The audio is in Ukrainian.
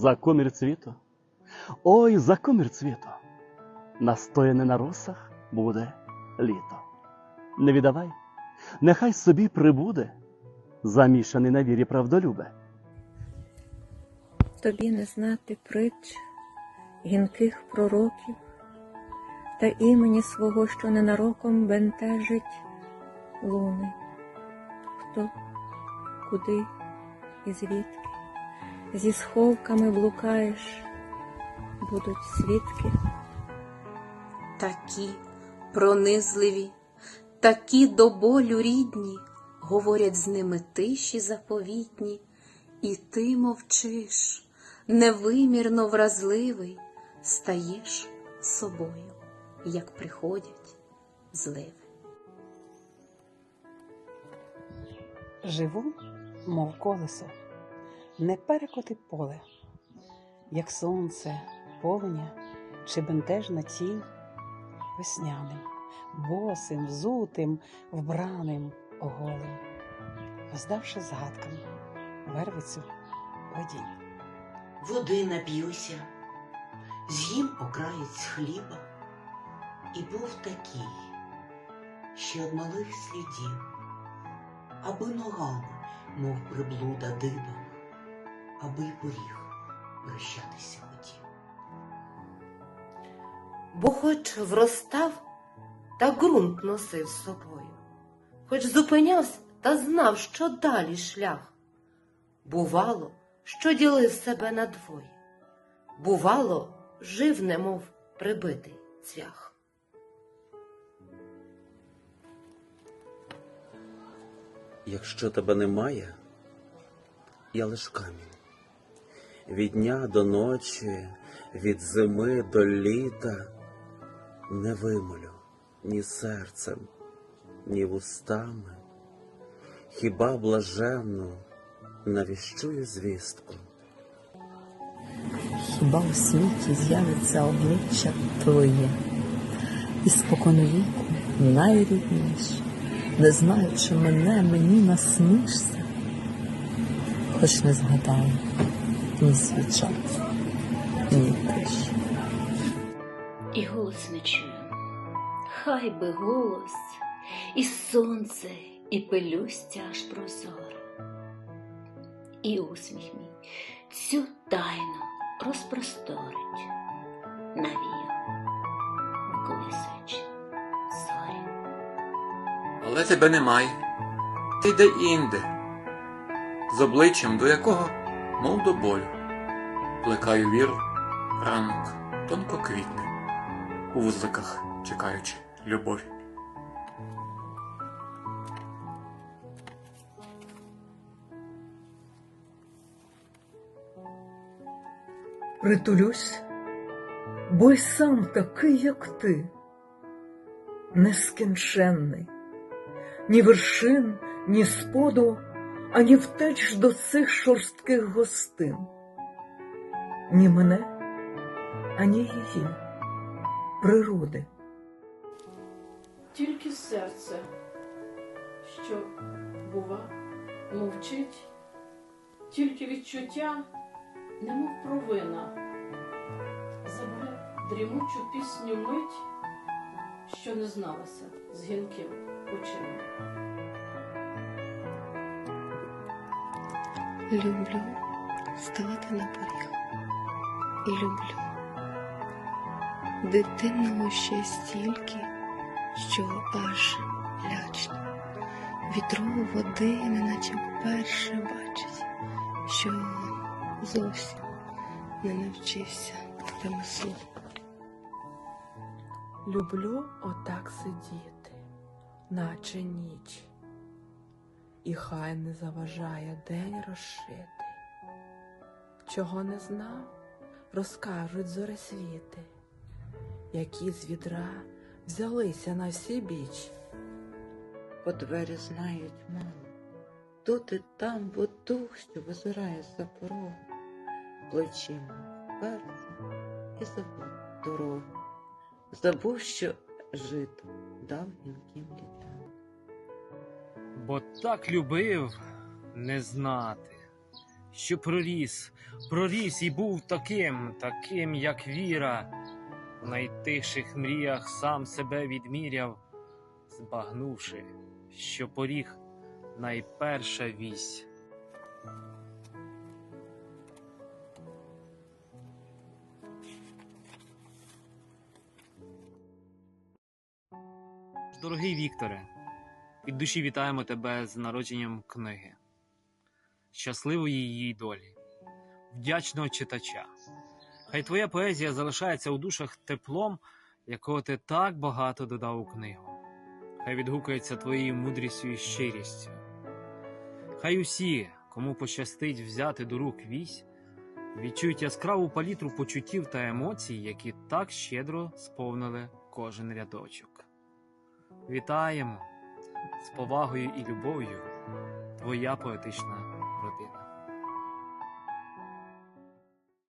за комір цвіту. Ой, за комір цвіту. Настояне на росах буде літо. Не віддавай, нехай собі прибуде, замішаний на вірі правдолюбе. тобі не знати притч, гінких пророків та імені свого, що ненароком бентежить луни. Хто, куди і звідки, зі сховками блукаєш, будуть свідки. Такі пронизливі, такі до болю рідні, говорять з ними тиші заповітні, і ти мовчиш, невимірно вразливий, стаєш собою, як приходять зливи. Живу, мов колесо, не перекоти поле, як сонце, повня чи бентежна тінь весняним, босим, взутим, вбраним, оголим, роздавши згадками вервицю водінь. води нап'юся, з'їм окраєць хліба, і був такий, ще од малих слідів, аби ногами, мов приблуда диба, аби й поріг прощатися хотів. бо хоч вростав, та ґрунт носив з собою, хоч зупинявся та знав, що далі шлях. Бувало, що ділив себе на двоє, бувало, жив, немов прибитий цвях. Якщо тебе немає, я лиш камінь. Від дня до ночі, від зими до літа не вимолю ні серцем, ні вустами, хіба блаженну навіщую звістку. Хіба у світі з'явиться обличчя твоє, і споконвіку найрідніше, не знаючи мене, мені насмішся, хоч не згадаю ні свічат, ні тиші. І голос не чую. Хай би голос, і сонце, і пелюстя аж прозора. І усміх мій цю тайну розпросторить, навіяв в колисач зорі. Але тебе немає. Ти де інде, з обличчям, до якого, мов до болю, плекаю віру, ранок тонко квітне, у вузликах чекаючи любові. Притулюсь, бо й сам такий, як ти, нескінченний, ні вершин, ні споду, ані втеч до цих шорстких гостин, ні мене, ані її, природи. Тільки серце, що, бува, мовчить, тільки відчуття, немов провина, забере дрімучу пісню мить, що не зналася з гінким очима. Люблю ставати на поріг і люблю дитинного ще стільки, що аж лячно. Вітрову води, неначе вперше бачить, що зовсім не навчився ремеслу. Люблю отак сидіти, наче ніч, і хай не заважає день розшитий. Чого не знав, розкажуть зоресвіти, які з відра взялися на всі біч. По двері знають маму, тут і там бо дух, що визирає за порогу, плечима вперся і забув дорогу, забув, що жито дав літам. Бо так любив не знати, що проріс, проріс і був таким, таким, як віра. В найтихших мріях сам себе відміряв, збагнувши, що поріг найперша вісь. Дорогий Вікторе, від душі вітаємо тебе з народженням книги, щасливої її долі, вдячного читача. Хай твоя поезія залишається у душах теплом, якого ти так багато додав у книгу. Хай відгукується твоєю мудрістю і щирістю. Хай усі, кому пощастить взяти до рук вісь, відчують яскраву палітру почуттів та емоцій, які так щедро сповнили кожен рядочок. Вітаємо з повагою і любов'ю, твоя поетична.